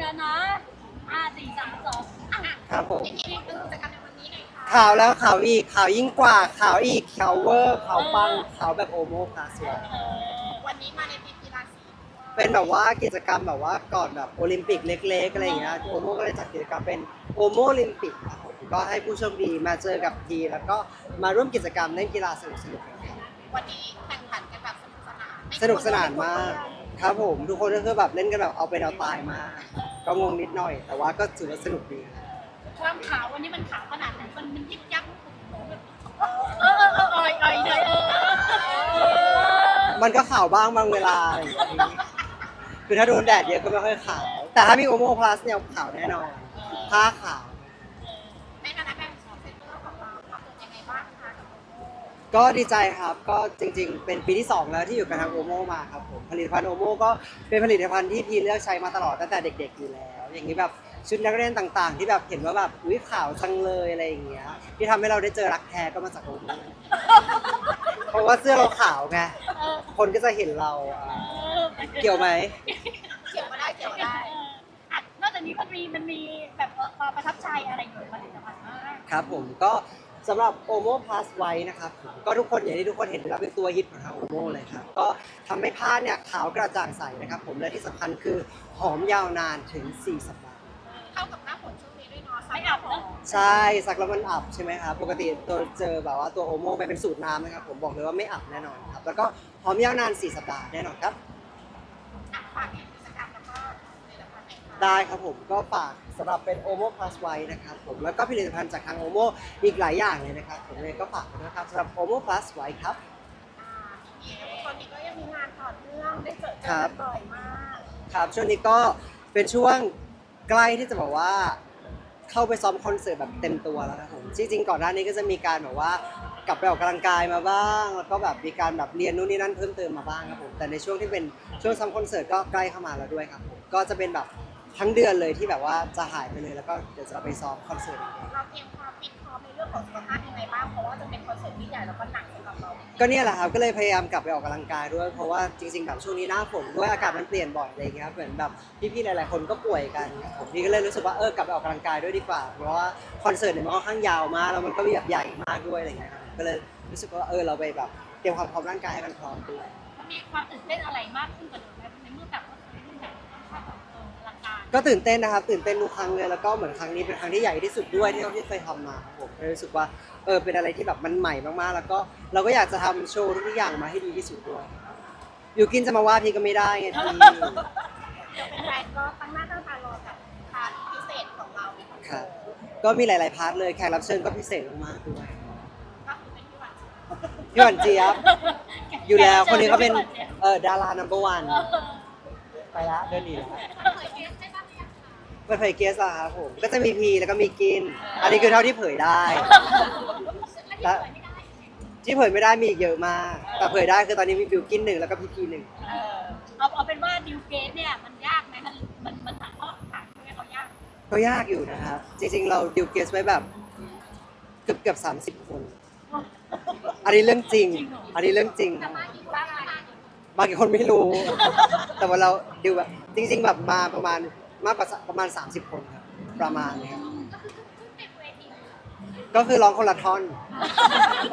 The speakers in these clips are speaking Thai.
แล้วนะห้าสี่สามสองอะครับผม อีกทีคือกิจกรรมในวันนี้หน่อยค่ะข่าวแล้วข่าวอีกข่าวยิ่งกว่าข่าวอีกข่าวเวอร์ข่าวปังข่าวแบบโอโมพาสวยเออวันนี้มาในทีมกีฬาสีเป็นแบบว่ากิจกรรมแบบว่าก่อนแบบโอลิมปิกเล็กๆอะไรอย่างเงี้ยโอโมก็เลยจัดกิจกรรมเป็นโอโมโอลิมปิกครับผมก็ให้ผู้โชคดีมาเจอกับทีมแล้วก็มาร่วมกิจกรรมเล่นกีฬาสนุกๆกันครับวันนี้แข่งขันกันแบบสนุกสนานไม่สนุกสนานมาก ครับผม ทุกคนก็คือแบบเล่นกันแบบเอาเป็นเอาตายมาก ก็งงนิดหน่อย แต่ว่าก็ถือว่าสนุกดีความขาววันนี้มันขาวขนาดไหนมันมันยิบยับเออเออเอออ่อยอ่อยเลยเออมันก็ขาวบ้างบางเวลาอะไรอย่างเงี้ยคือถ้าโดนแดดเยอะก็ไม่ค่อยขาว แต่ถ้ามีโอโมพลัสเนี่ยขาวแน่นอนผ้าขาว ก็ดีใจครับ ก็จริงๆ เป็นปีที่ 2 แล้วที่อยู่กับทางโอโมมาครับผม ผลิตภัณฑ์โอโมก็เป็นผลิตภัณฑ์ที่พีเลือกใช้มาตลอดตั้งแต่เด็กๆอยู่แล้ว อย่างนี้แบบชุดนักเรียนต่างๆ ที่แบบเห็นว่าแบบอุ้ยขาวจังเลยอะไรอย่างเงี้ย ที่ทำให้เราได้เจอรักแท้ก็มาจากโอโมเพราะว่าเสื้อเราขาวไงเออคนก็จะเห็นเราอะเกี่ยวไหม เกี่ยวมาได้เกี่ยวมาได้อะนอกจากนี้มันมีมันมีแบบความประทับใจอะไรอยู่ผลิตภัณฑ์บ้าง ครับผมก็ สำหรับ Omo Plus White นะครับผมก็ทุกคนอย่างที่ทุกคนเห็นแล้วเป็นตัวฮิตของทาง Omo เลยครับ ก็ทำให้ผ้าเนี่ยขาวกระจ่างใสนะครับผมและที่สำคัญคือหอมยาวนานถึง 4 สัปดาห์ เข้ากับหน้าฝนช่วงนี้ด้วยเนาะไม่อับนะใช่สักแล้วมันอับใช่ไหมครับปกติตัวเจอแบบว่าตัวโอโมไปเป็นสูตรน้ำนะครับผมบอกเลยว่าไม่อับแน่นอนครับแล้วก็หอมยาวนาน 4 สัปดาห์แน่นอนครับ อะฝากกิจกรรมแล้วก็ผลิตภัณฑ์ ไหนคะได้ครับผมก็ฝากสำหรับเป็น Omo Plus White นะครับผมแล้วก็ผลิตภัณฑ์จากทาง Omo อีกหลายอย่างเลยนะครับผมเลยก็ฝากด้วยนะครับสำหรับ Omo Plus White ครับอ่าตอนนี้ก็ยังมีงานต่อเนื่องได้เจอเจครัอบกันบ่อยมากครับช่วงนี้ก็เป็นช่วงใกล้ที่จะบอกว่าเข้าไปซ้อมคอนเสิร์ตแบบเต็มตัวแล้วครับผมจริงๆก่อนหน้านี้ก็จะมีการแบบว่ากลับไปออกกำลังกายมาบ้าง แล้วก็แบบมีการแบบเรียนนู่นนี่นั่นเพิ่มเติมมาบ้างครับผมแต่ในช่วงที่เป็นช่วงซ้อมคอนเสิร์ตก็ใกล้เข้ามาแล้วด้วยครับผมก็จะเป็นแบบ ทั้งเดือนเลยที่แบบว่าจะหายไปเลยแล้วก็เดี๋ยวจะไปซ้อมคอนเสิร์ตอีกเราเตรียมความฟิตพร้อมในเรื่องของสุขภาพยังไงบ้าง เพราะว่าจะเป็นคอนเสิร์ตที่ใหญ่แล้วก็หนักสำหรับเราก็เนี่ยแหละครับก็เลยพยายามกลับไปออกกำลังกายด้วย เพราะว่าจริงๆแบบช่วงนี้หน้าฝนด้วยอากาศมันเปลี่ยนบ่อยอะไรอย่างเงี้ยครับเหมือนแบบพี่ๆหลายๆคนก็ป่วยกันครับผมพี่ก็เลยรู้สึกว่าเออกลับไปออกกำลังกายด้วยดีกว่า เพราะว่าคอนเสิร์ตเนี่ยมันค่อนข้างยาวมากแล้วมันก็แบบใหญ่มากด้วยอะไรอย่างเงี้ยครับก็เลยรู้สึกว่าเออเราไปแบบเตรียมความพร้อมร่างกายให้มันพร้อมด้วยมันมีความตื่นเต้นอะไรมากขึ้นกว่าเดิมไหมในเมื่อแบบว่าในรูปแบบค่อนข้างแบบเอออลัง การก็ตื่นเต้นนะครับ ตื่นเต้นทุกครั้งเลยแล้วก็เหมือนครั้งนี้เป็นครั้งที่ใหญ่ที่สุดด้วยที่เราที่เคยทำมาครับผมก็เลยรู้สึกว่าเออเป็นอะไรที่แบบมันใหม่มากๆ แล้วก็เราก็อยากจะทำโชว์ทุกอย่างมาให้ดีที่สุดด้วยอยู่กินจะมาว่าพี่ก็ไม่ได้ไงพี่เดี๋ยวเป็นแฟนก็ตั้งหน้าตั้งตารอกับพาร์ทพิเศษของเราครับก็มีหลายๆพาร์ทเลยแขกรับเชิญก็พิเศษมากๆด้วยก็คือเป็นพี่หวานพี่หวันเจี๊ยบอยู่แล้วคนนี้เขาเป็นเออดารานัมเบอร์วันเออ ไปละเดินหนีแล้วเคยเกสได้บ้างหรือยังคะเปิดเผยเกสอะครับผม ก็จะมีพีแล้วก็มีกิน อันนี้คือเท่าที่เผยได้แล้วที่เผยไม่ได้ที่เผยไม่ได้มีอีกเยอะมาก แต่เผยได้คือตอนนี้มีบิวกินหนึ่งแล้วก็พีพีหนึ่งเออเอาเอาเป็นว่าดิวเกสเนี่ยมันยากไหมมันมันมันถามว่าถามใช่ไหมเขายากก็ยากอยู่นะครับ จริงๆ เราดิวเกสไว้แบบเกือบเกือบสามสิบคน อันนี้เรื่องจริง อันนี้เรื่องจริง แต่มาอีกบ้างอะไร บางคนไม่รู้ แต่ว่าเราดิวแบบจริง ๆ แบบมาประมาณมากกว่าสประมาณ 30 คนครับประมาณนี้ครับก็คือทุกเต็มเวทีก็คือร้องคนละท่อน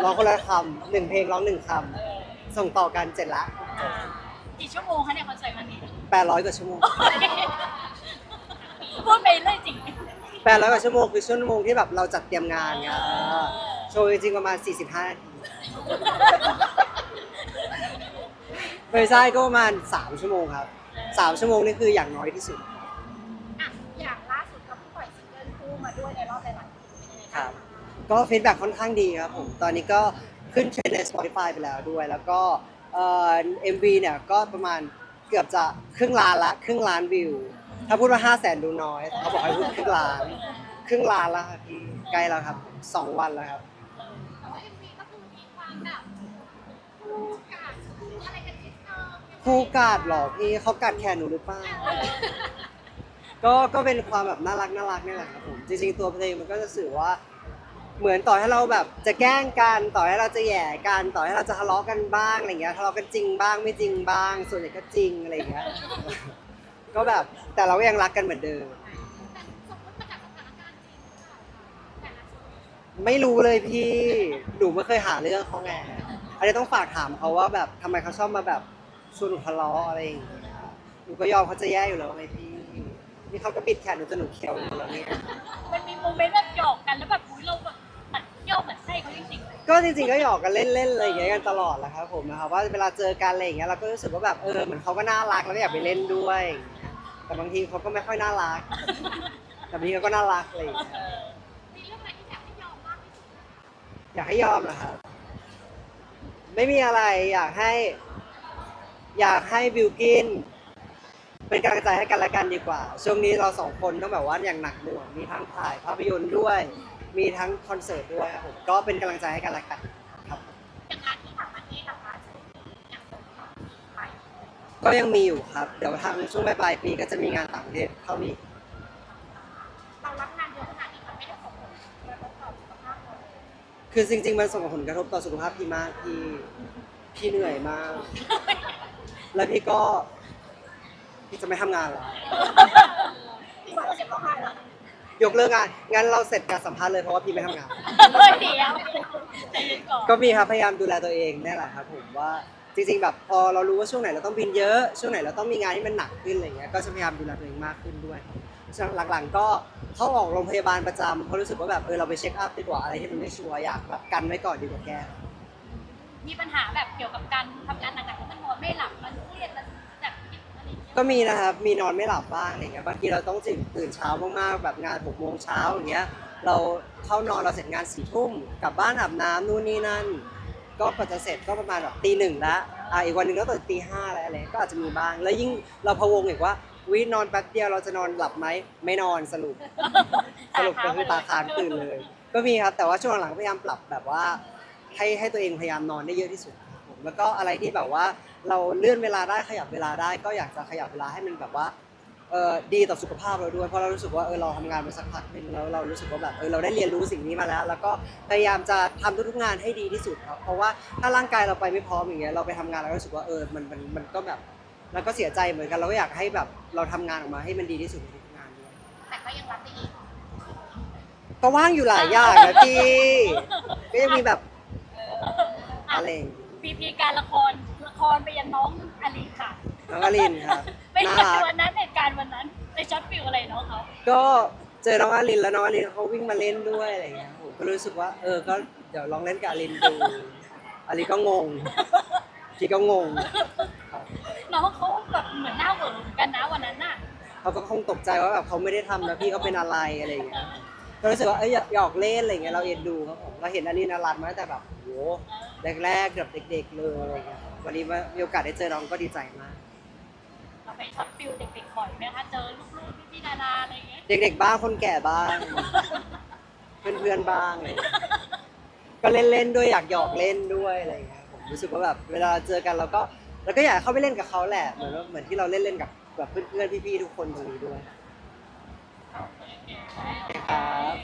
ร้องคนละคำหนึ่งเพลงร้องหนึ่งคำส่งต่อกันเสร็จละกี่ชั่วโมงคะเนี่ยคอนเสิร์ตวันนี้แปดร้อยกว่าชั่วโมงพูดไปเรื่อยจริงแปดร้อยกว่าชั่วโมงคือชั่วโมงที่แบบเราจัดเตรียมงานไงเออโชว์จริงๆประมาณ 45นาที ไม่ใช่ก็ประมาณ3ชั่วโมงครับ3ชั่วโมงนี่คืออย่างน้อยที่สุด อะอย่างล่าสุดก็เพิ่งปล่อยซิงเกิลคู่มาด้วยในรอบหลายๆปีเป็นยังไงครับ้างบก็ฟีดแบ็ค่อนข้างดีครับผมตอนนี้ก็ขึ้นเทรนด์ใน Spotify ไปแล้วด้วย แล้วก็เอ่อ MV เนี่ยก็ประมาณเกือบจะครึ่งล้านละครึ่งล้านวิว ถ้าพูดว่า 5 0 0แสนดูน้อยแต่เขาบอกให้พูดครึ่งล้าน ครึ่งล้านแล้วครับพี่ใกล้แล้วครับ 2 วันแล้วครับ แต่ว่า MV ก็คือมีความแบบ กูกัดเหรอพี่เขากัดแขนหนูหรือเปล่าก็ก็เป็นความแบบน่ารักน่ารักนี่แหละครับผมจริงๆตัวเพลงมันก็จะสื่อว่า เหมือนต่อให้เราแบบจะแกล้งกันต่อให้เราจะแหย่กันต่อให้เราจะทะเลาะกันบ้างอะไรเงี้ยทะเลาะกันจริงบ้างไม่จริงบ้าง ส่วนใหญ่ก็จริงอะไรเงี้ยก็แบบแต่เราก็ยังรักกันเหมือนเดิม ไม่รู้เลยพี่หนูไม่เคยหาเรื่องเขาไงอันนี้ต้องฝากถามเขาว่าแบบทำไมเขาชอบมาแบบ ชวนหนูทะเลาะอะไรอย่างเงี้ยหนูก็ยอมเขาจะแย่อยู่แล้วไงพี่ นี่เขาก็ปิดแขนหนูจนหนูเขียวอยู่แล้วเนี่ย มันมีโมเมนต์แบบหยอกกันแล้วแบบอุ๊ยเราแบบหมันเที่ยวเหมือนไส้เขาจริงๆเลยก็จริงๆก็หยอกกันเล่นๆอะไรอย่างเงี้ยกันตลอดแหละครับผมนะครับว่าเวลาเจอกันอะไรอย่างเงี้ยเราก็รู้สึกว่าแบบเออเหมือนเขาก็น่ารักแล้วก็อยากไปเล่นด้วย แต่บางทีเขาก็ไม่ค่อยน่ารัก แต่บางทีเขาก็น่ารักอะไรอย่างเลย มีเรื่องอะไรที่อยากให้ยอมมากที่สุดอยากให้ยอมนะครับ ไม่มีอะไรอยากให้ อยากให้บิวกินเป็นกำลังใจให้กันและกันดีกว่า ช่วงนี้เราสองคนต้องแบบว่าอย่างหนักหน่วงมีทั้งถ่ายภาพยนตร์ด้วย มีทั้งคอนเสิร์ตด้วยครับผมก็เป็นกำลังใจให้กันและกันครับก็ยังมีอยู่ครับ เดี๋ยวทางช่วงปลายปีก็จะมีงานต่างประเทศเข้ามีเรารับงานเยอะขนาดนี้มันไม่ได้ส่งผลกระทบต่อสุขภาพเลยคือจริง ๆ มันส่งผลกระทบต่อสุขภาพพี่มากพี่พี่เหนื่อยมาก แล้วพี่ก็พี่จะไม่ทำงานแล้วที่ว่าเราเจ็บร้องไห้เหรอยกเลิกงาน งั้นเราเสร็จการสัมภาษณ์เลยเพราะว่าพี่ไม่ทำงาน เฮ้ยเดี๋ยวใจเย็นก่อนก็มีครับพยายามดูแลตัวเองนี่แหละครับผมว่าจริงๆแบบพอเรารู้ว่าช่วงไหนเราต้องบินเยอะ ช่วงไหนเราต้องมีงานที่มันหนักขึ้นอะไรเงี้ยก็จะพยายามดูแลตัวเองมากขึ้นด้วยช่วงหลังๆก็เข้าออกโรงพยาบาลประจำเพราะรู้สึกว่าแบบเออเราไปเช็คอัพดีกว่าอะไรที่มันไม่ชัวร์อยากแบบกันไว้ก่อนดีกว่าแก้ มีปัญหาแบบเกี่ยวกับการทำงานหนักๆแล้วมันนอนไม่หลับมันเครี ก็มีนะครับ มีนอนไม่หลับบ้างอะไรเงี้ย บางทีเราต้องตื่นตื่นเช้ามากๆ แบบงานหกโมงเช้าอย่างเงี้ย เราเข้านอนเราเสร็จงานสี่ทุ่มกลับบ้านอาบน้ำนู่นนี่นั่น ก็กว่าจะเสร็จก็ประมาณแบบตีหนึ่งละอ่าอีกวันหนึ่งก็ตื่นตีห้าอะไรอะไรก็อาจจะมีบ้าง แล้วยิ่งเราพะวงอีกว่าวินอนแป๊บเดียวเราจะนอนหลับไหมไม่นอนสรุป สรุปก็คือตาค้างตื่นเลย ก็มีครับ แต่ว่าช่วงหลังๆพยายามปรับแบบว่า ให้ให้ตัวเองพยายามนอนได้เยอะที่สุดครับผม แล้วก็อะไรที่แบบว่าเราเลื่อนเวลาได้ขยับเวลาได้ ก็อยากจะขยับเวลาให้มันแบบว่าเออดีต่อสุขภาพเราด้วยเพราะเรารู้สึกว่าเออเราทำงานมาสักพักหนึ่งแล้วเรารู้สึกว่าแบบเออเราได้เรียนรู้สิ่งนี้มาแล้ว แล้วก็พยายามจะทำทุกๆงานให้ดีที่สุดครับเพราะว่าถ้าร่างกายเราไปไม่พร้อมอย่างเงี้ยเราไปทำงานเรารู้สึกว่าเออมันมันมันก็แบบเราก็เสียใจเหมือนกันเราก็อยากให้แบบเราทำงานออกมาให้มันดีที่สุดในทุกงานด้วยแต่ก็ยังรับได้อีกก็ว่างอยู่หลายอย่างนะพี่ก็ยังมีแบบอะไรอย่างงี้ พีพีการละครละครไปยันน้องอลีค่ะน้องอลินครับเป็นน่าเหตุรัก วันนั้นเหตุการณ์วันนั้นไปช็อตฟิลอะไรน้องเขาก็เจอน้องอลินแล้วน้องอลินเขาวิ่งมาเล่นด้วยอะไรอย่างเงี้ยผมก็รู้สึกว่า เออก็เดี๋ยวลองเล่นกับอลินดูอลินก็งงพี่ก็งงครับน้องเขาแบบเหมือนหน้าเหวอเหมือนกันนะวันนั้นน่ะเขาก็คงตกใจว่าแบบเขาไม่ได้ทำนะพี่เขาเป็นอะไรอะไรอย่างเงี้ยก็รู้สึกว่าเอ้ยหยอกเล่นอะไรอย่างเงี้ยเราเอ็นดูครับผมเราเห็นอลินอลันมาตั้งแต่แบบโห แรกๆแบบเด็ก ๆ เลยอะไรอย่างเงี้ยวันนี้มามีโอกาสได้เจอน้องก็ดีใจมาก เราไปช็อตฟิลเด็กๆบ่อยไหมคะเจอลูกๆพี่ๆดาราอะไรอย่างเงี้ยเด็ก ๆ บ้างคนแก่บ้าง เพื่อนๆบ้างอะไรอย่างเงี้ยก็เล่นๆด้วยอยากหยอกเล่นด้วยอะไรอย่างเงี้ยผมรู้สึกว่าแบบเวลาเจอกันเราก็เราก็อยากเข้าไปเล่นกับเขาแหละเหมือนว่าเหมือนที่เราเล่นเล่นๆกับแบบเพื่อนๆพี่ๆทุกคนตรงนี้ด้วยครับ